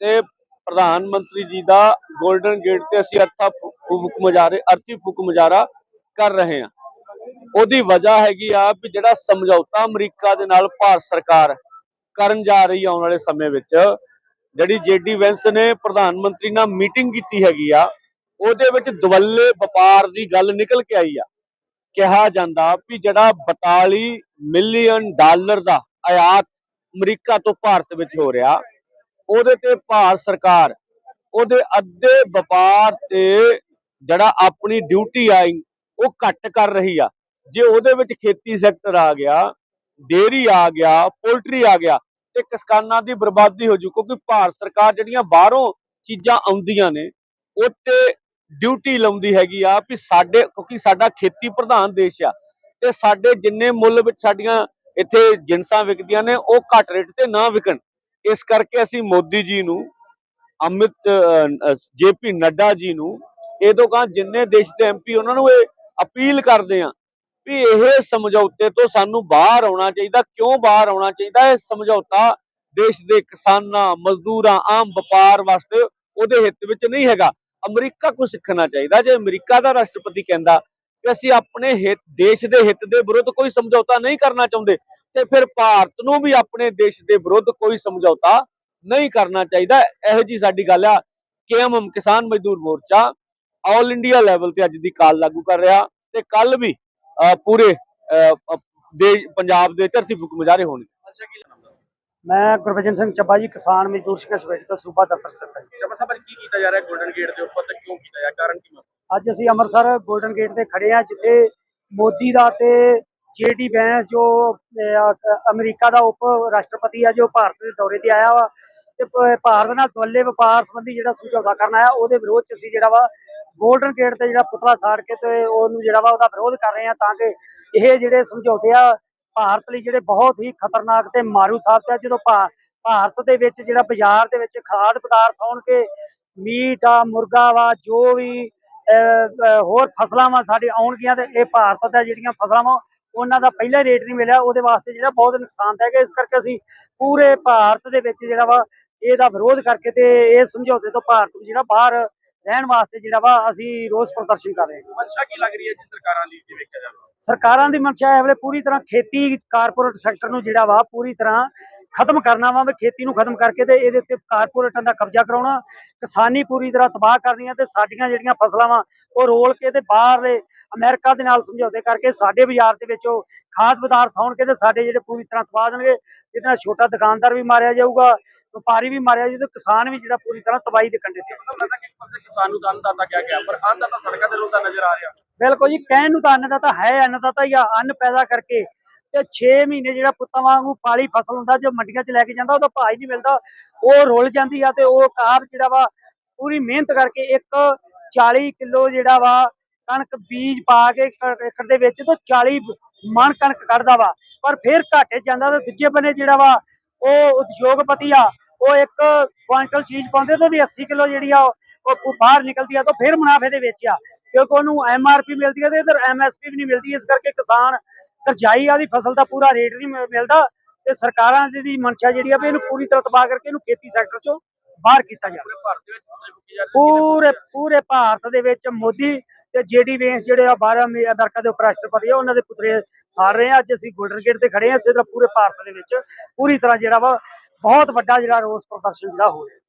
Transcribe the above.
ਤੇ ਪ੍ਰਧਾਨ ਮੰਤਰੀ ਜੀ ਦਾ 골ਡਨ ਗੇਟ ਤੇ ਅਸੀਂ ਅਰਥਾ ਫੂਕ ਮੁਜ਼ਾਰੇ, ਅਰਥੀ ਫੂਕ ਮੁਜ਼ਾਰਾ ਕਰ ਰਹੇ ਹਾਂ। ਉਹਦੀ ਵਜ੍ਹਾ ਹੈਗੀ ਆ ਵੀ ਜਿਹੜਾ ਸਮਝੌਤਾ ਅਮਰੀਕਾ ਦੇ ਨਾਲ ਭਾਰਤ ਸਰਕਾਰ ਕਰਨ ਜਾ ਰਹੀ ਆਉਣ ਵਾਲੇ ਸਮੇਂ ਵਿੱਚ, ਜਿਹੜੀ ਜੇਡੀ ਵੈਂਸ ਨੇ ਪ੍ਰਧਾਨ ਮੰਤਰੀ ਨਾਲ ਮੀਟਿੰਗ ਕੀਤੀ ਹੈਗੀ ਆ, ਉਹਦੇ ਵਿੱਚ ਦਵੱਲੇ ਵਪਾਰ ਦੀ ਗੱਲ ਨਿਕਲ ਕੇ ਆਈ ਆ। ਕਿਹਾ ਜਾਂਦਾ ਵੀ ਜਿਹੜਾ 42 ਮਿਲੀਅਨ ਡਾਲਰ ਦਾ ਆਯਾਤ ਅਮਰੀਕਾ ਤੋਂ ਭਾਰਤ ਵਿੱਚ ਹੋ ਰਿਹਾ ਉਹਦੇ ਤੇ ਭਾਰਤ ਸਰਕਾਰ, ਉਹਦੇ ਅੱਧੇ ਵਪਾਰ ਤੇ ਜਿਹੜਾ ਆਪਣੀ ਡਿਊਟੀ ਆਈ, ਉਹ ਘੱਟ ਕਰ ਰਹੀ ਆ। ਜੇ ਉਹਦੇ ਵਿੱਚ ਖੇਤੀ ਸੈਕਟਰ ਆ ਗਿਆ ਡੇਰੀ ਆ ਗਿਆ ਪੋਲਟਰੀ ਆ ਗਿਆ, ਤੇ ਕਿਸਾਨਾਂ ਦੀ ਬਰਬਾਦੀ ਹੋ ਜੂ, ਕਿਉਂਕਿ ਭਾਰਤ ਸਰਕਾਰ ਜਿਹੜੀਆਂ ਬਾਹਰੋਂ ਚੀਜ਼ਾਂ ਆਉਂਦੀਆਂ ਨੇ, ਉਹ ਤੇ ਡਿਊਟੀ ਲਾਉਂਦੀ ਹੈਗੀ ਆ ਵੀ ਸਾਡੇ, ਕਿਉਂਕਿ ਸਾਡਾ ਖੇਤੀ ਪ੍ਰਧਾਨ ਦੇਸ਼ ਆ, ਤੇ ਸਾਡੇ ਜਿੰਨੇ ਮੁੱਲ ਵਿੱਚ ਸਾਡੀਆਂ ਇੱਥੇ ਜਿੰਸਾਂ ਵਿਕਦੀਆਂ ਨੇ, ਉਹ ਘੱਟ ਰੇਟ ਤੇ ਨਾ ਵਿਕਣ। ਇਸ ਕਰਕੇ ਅਸੀਂ ਮੋਦੀ ਜੀ ਨੂੰ, ਅਮਿਤ ਜੇਪੀ ਨੱਡਾ ਜੀ ਨੂੰ, ਇਹ ਤੋਂ ਕਹਾਂ ਜਿੰਨੇ ਦੇਸ਼ ਦੇ ਐਮਪੀ ਉਹਨਾਂ ਨੂੰ ਇਹ ਅਪੀਲ ਕਰਦੇ ਆ ਵੀ ਇਹ ਸਮਝੌਤੇ ਤੋਂ ਸਾਨੂੰ ਬਾਹਰ ਆਉਣਾ ਚਾਹੀਦਾ। ਕਿਉਂ ਬਾਹਰ ਆਉਣਾ ਚਾਹੀਦਾ? ਇਹ ਸਮਝੌਤਾ ਦੇਸ਼ ਦੇ ਕਿਸਾਨਾਂ, ਮਜ਼ਦੂਰਾਂ, ਆਮ ਵਪਾਰ ਵਾਸਤੇ ਉਹਦੇ ਹਿੱਤ ਵਿੱਚ ਨਹੀਂ ਹੈਗਾ। ਅਮਰੀਕਾ ਕੋ ਸਿੱਖਣਾ ਚਾਹੀਦਾ। ਜੇ ਅਮਰੀਕਾ ਦਾ ਰਾਸ਼ਟਰਪਤੀ ਕਹਿੰਦਾ ਕਿ ਅਸੀਂ ਆਪਣੇ ਹਿੱਤ, ਦੇਸ਼ ਦੇ ਹਿੱਤ ਦੇ ਵਿਰੁੱਧ ਕੋਈ ਸਮਝੌਤਾ ਨਹੀਂ ਕਰਨਾ ਚਾਹੁੰਦੇ ਤੇ ਫਿਰ ਭਾਰਤ ਨੂੰ ਵੀ ਆਪਣੇ ਦੇਸ਼ ਦੇ ਵਿਰੁੱਧ ਕੋਈ ਸਮਝੌਤਾ ਨਹੀਂ ਕਰਨਾ ਚਾਹੀਦਾ। ਇਹੋ ਜੀ ਸਾਡੀ ਗੱਲ ਆ। ਕੇਐਮਐਮ ਕਿਸਾਨ ਮਜ਼ਦੂਰ ਮੋਰਚਾ ਆਲ ਇੰਡੀਆ ਲੈਵਲ ਤੇ ਅੱਜ ਦੀ ਕਾਲ ਲਾਗੂ ਕਰ ਰਿਹਾ ਤੇ ਕੱਲ ਵੀ ਪੂਰੇ ਦੇਸ਼ ਪੰਜਾਬ ਦੇ ਧਰਤੀ ਫੁਕ ਮੁਜ਼ਾਹਰੇ ਹੋਣਗੇ। ਮੈਂ ਗੁਰਬਚਨ ਸਿੰਘ ਚੱਬਾ ਜੀ ਕਿਸਾਨ ਮਜ਼ਦੂਰ ਸੰਘਰਸ਼ ਕਮੇਟੀ ਤੋਂ ਸੂਬਾ ਦਫ਼ਤਰ ਸਥਿਤ ਹਾਂ ਜੀ। ਜਮਾ ਸਾਹਿਬ ਕੀ ਕੀਤਾ ਜਾ ਰਿਹਾ 골ਡਨ ਗੇਟ ਦੇ ਉੱਪਰ ਤੇ ਕਿਉਂ ਕੀਤਾ ਜਾ ਕਾਰਨ ਕੀ ਅੱਜ ਅਸੀਂ ਅੰਮ੍ਰਿਤਸਰ 골ਡਨ ਗੇਟ ਤੇ ਖੜੇ ਹਾਂ ਜਿੱਥੇ ਮੋਦੀ ਦਾ ਤੇ ਜੇਡੀ ਬੈਂਸ ਜੋ ਅਮਰੀਕਾ ਦਾ ਉਪ ਰਾਸ਼ਟਰਪਤੀ ਆ ਜੋ ਭਾਰਤ ਦੇ ਦੌਰੇ ਤੇ ਆਇਆ ਵਾ ਤੇ ਭਾਰਤ ਨਾਲ ਦੁੱਲੇ ਵਪਾਰ ਸੰਬੰਧੀ ਜਿਹੜਾ ਸਮਝੌਤਾ ਕਰਨ ਆਇਆ ਉਹਦੇ ਵਿਰੋਧ ਚ ਅਸੀਂ ਜਿਹੜਾ ਵਾ 골ਡਨ ਗੇਟ ਤੇ ਜਿਹੜਾ ਪੁਤਲਾ ਸਾੜ ਕੇ ਤੇ ਉਹਨੂੰ ਜਿਹੜਾ ਵਾ ਉਹਦਾ ਵਿਰੋਧ ਕਰ ਰਹੇ ਹਾਂ ਤਾਂ ਕਿ ਇਹ ਜਿਹੜੇ ਸਮਝੌਤੇ ਆ ਭਾਰਤ ਲਈ ਜਿਹੜੇ ਬਹੁਤ ਹੀ ਖਤਰਨਾਕ ਤੇ ਮਾਰੂ ਸਾਬਤ ਆ ਜਦੋਂ ਭਾ- ਭਾਰਤ ਦੇ ਵਿੱਚ ਜਿਹੜਾ ਬਾਜ਼ਾਰ ਦੇ ਵਿੱਚ ਖਾਦ ਪਦਾਰਥ ਆਉਣਗੇ ਮੀਟ ਆ ਮੁਰਗਾ ਵਾ ਜੋ ਵੀ ਅਹ, ਹੋਰ ਫਸਲਾਂ ਵਾ ਸਾਡੇ ਆਉਣਗੀਆਂ ਤੇ ਇਹ ਭਾਰਤ ਦਾ ਜਿਹੜੀਆਂ ਫਸਲਾਂ ਵਾ ਉਹਨਾਂ ਦਾ ਪਹਿਲਾ ਰੇਟ ਨਹੀਂ ਮਿਲਿਆ ਉਹਦੇ ਵਾਸਤੇ ਜਿਹੜਾ ਬਹੁਤ ਨੁਕਸਾਨ ਹੈਗਾ ਇਸ ਕਰਕੇ ਅਸੀਂ ਪੂਰੇ ਭਾਰਤ ਦੇ ਵਿੱਚ ਜਿਹੜਾ ਵਾ ਇਹਦਾ ਵਿਰੋਧ ਕਰਕੇ ਤੇ ਇਹ ਸਮਝੌਤੇ ਤੋਂ ਭਾਰਤ ਨੂੰ ਜਿਹੜਾ ਬਾਹਰ ਰਹਿਣ ਵਾਸਤੇ ਜਿਹੜਾ ਵਾ ਅਸੀਂ ਰੋਸ ਪ੍ਰਦਰਸ਼ਨ ਕਰ ਰਹੇ ਹਾਂ। ਮਨਸ਼ਾ ਕੀ ਲੱਗ ਰਹੀ ਹੈ ਜੀ ਸਰਕਾਰਾਂ ਦੀ ਜੇ ਵੇਖਿਆ ਜਾਵੇ ਸਰਕਾਰਾਂ ਦੀ ਮਨਸ਼ਾ ਇਹ ਵੇਲੇ ਪੂਰੀ ਤਰ੍ਹਾਂ ਖੇਤੀ ਕਾਰਪੋਰੇਟ ਸੈਕਟਰ ਨੂੰ ਜਿਹੜਾ ਵਾ ਪੂਰੀ ਤਰ੍ਹਾਂ ਖਤਮ ਕਰਨਾ ਵਾ ਵੀ ਖੇਤੀ ਨੂੰ ਖਤਮ ਕਰਕੇ ਤੇ ਇਹਦੇ ਉੱਤੇ ਕਾਰਪੋਰੇਟਾਂ ਦਾ ਕਬਜ਼ਾ ਕਰਾਉਣਾ ਕਿਸਾਨੀ ਪੂਰੀ ਤਰ੍ਹਾਂ ਤਬਾਹ ਕਰਨੀਆਂ ਤੇ ਸਾਡੀਆਂ ਜਿਹੜੀਆਂ ਫਸਲਾਂ ਵਾ ਉਹ ਰੋਲ ਕੇ ਤੇ ਬਾਹਰਲੇ ਅਮਰੀਕਾ ਦੇ ਨਾਲ ਸਮਝੌਤੇ ਕਰਕੇ ਸਾਡੇ ਬਾਜ਼ਾਰ ਦੇ ਵਿੱਚ ਉਹ ਖਾਦ ਪਦਾਰਥ ਆਉਣਗੇ ਤੇ ਸਾਡੇ ਜਿਹੜੇ ਪੂਰੀ ਤਰ੍ਹਾਂ ਤਬਾਹ ਦੇਣਗੇ ਜਿਹਦੇ ਨਾਲ ਛੋਟਾ ਦੁਕਾਨਦਾਰ ਵੀ ਮਾਰਿਆ ਜਾਊਗਾ ਵਪਾਰੀ ਵੀ ਮਾਰਿਆ ਜਾਊ ਤੇ ਕਿਸਾਨ ਵੀ ਜਿਹੜਾ ਪੂਰੀ ਤਰ੍ਹਾਂ ਤਬਾਹੀ ਦੇ ਕੰਢੇ ਤੇ ਮਤਲਬ ਲੱਗਦਾ ਕਿ ਇੱਕ ਪਾਸੇ ਕਿਸਾਨ ਨੂੰ ਅੰਨਦਾਤਾ ਕਿਹਾ ਗਿਆ ਪਰ ਅੰਨਦਾਤਾ ਸੜਕਾਂ ਤੇ ਰੋਂਦਾ ਨਜ਼ਰ ਆ ਰਿਹਾ। ਬਿਲਕੁਲ ਜੀ ਕਹਿਣ ਨੂੰ ਤਾਂ ਅੰਨਦਾਤਾ ਹੈ ਅੰਨਦਾਤਾ ਹੀ ਆ ਅੰਨ ਪੈਦਾ ਕਰਕੇ ਤੇ 6 ਮਹੀਨੇ ਜਿਹੜਾ ਪੁੱਤਾਂ ਵਾਂਗੂ ਪਾਲੀ ਫਸਲ ਹੁੰਦਾ, ਜੋ ਮੰਡੀਆਂ 'ਚ ਲੈ ਕੇ ਜਾਂਦਾ, ਉਹਦਾ ਭਾਅ ਹੀ ਨਹੀਂ ਮਿਲਦਾ। ਉਹ ਰੁੱਲ ਜਾਂਦੀ ਆ ਤੇ ਉਹ ਕਾਬ ਜਿਹੜਾ ਵਾ, ਪੂਰੀ ਮਿਹਨਤ ਕਰਕੇ ਇੱਕ 40 ਕਿਲੋ ਜਿਹੜਾ ਵਾ, ਕਣਕ ਬੀਜ ਪਾ ਕੇ ਏਕੜ ਦੇ ਵਿੱਚ ਤੋਂ 40 ਮਣ ਕਣਕ ਕੱਢਦਾ ਵਾ। ਪਰ ਫਿਰ ਘਾਟੇ ਜਾਂਦਾ ਤੇ ਦੂਜੇ ਬੰਨੇ ਜਿਹੜਾ ਵਾ, ਉਹ ਉਦਯੋਗਪਤੀ ਆ, ਉਹ ਇੱਕ ਕੁਆਂਟਲ ਚੀਜ਼ ਪਾਉਂਦੇ ਤੇ ਉਹਦੀ 80 ਕਿਲੋ ਜਿਹੜੀ ਆ, ਉਹ ਬਾਹਰ ਨਿਕਲਦੀ ਆ ਤਾਂ ਫਿਰ ਮੁਨਾਫੇ ਦੇ ਵਿੱਚ ਆ। ਕਿਉਂਕਿ ਉਹਨੂੰ ਐਮਆਰਪੀ ਮਿਲਦੀ ਹੈ ਤੇ ਇਧਰ ਐਮਐਸਪੀ ਵੀ ਨਹੀਂ ਮਿਲਦੀ, ਇਸ ਕਰਕੇ ਕਿਸਾਨ ਕਰਜਾਈ ਵਾਲੀ ਫਸਲ ਦਾ ਪੂਰਾ ਰੇਟ ਨਹੀਂ ਮਿਲਦਾ ਤੇ ਸਰਕਾਰਾਂ ਦੀ ਦੀ ਮਨਸ਼ਾ ਜਿਹੜੀ ਆ ਵੀ ਇਹਨੂੰ ਪੂਰੀ ਤਰ੍ਹਾਂ ਤਬਾਹ ਕਰਕੇ ਇਹਨੂੰ ਖੇਤੀ ਸੈਕਟਰ ਚੋਂ ਬਾਹਰ ਕੀਤਾ ਜਾਵੇ। ਪੂਰੇ ਪੂਰੇ ਪੂਰੇ ਭਾਰਤ ਦੇ ਵਿੱਚ ਮੋਦੀ ਤੇ ਜੇਡੀ ਵੇਂਸ ਜਿਹੜੇ ਆ ਬਾਹਰ ਅਮੇ- ਅਮਰੀਕਾ ਦੇ ਉਪ ਰਾਸ਼ਟਰਪਤੀ ਆ ਉਹਨਾਂ ਦੇ ਪੁੱਤਰੇ ਸਾਰ ਰਹੇ ਆ। ਅੱਜ ਅਸੀਂ ਗੋਲਡਨ ਗੇਟ ਤੇ ਖੜੇ ਆ ਇਸੇ ਤਰ੍ਹਾਂ ਪੂਰੇ ਭਾਰਤ ਦੇ ਵਿੱਚ ਪੂਰੀ ਤਰ੍ਹਾਂ ਜਿਹੜਾ ਵਾ ਬਹੁਤ ਵੱਡਾ ਜਿਹੜਾ ਰੋਸ ਪ੍ਰਦਰਸ਼ਨ ਜਿਹੜਾ ਹੋ ਰਿਹਾ।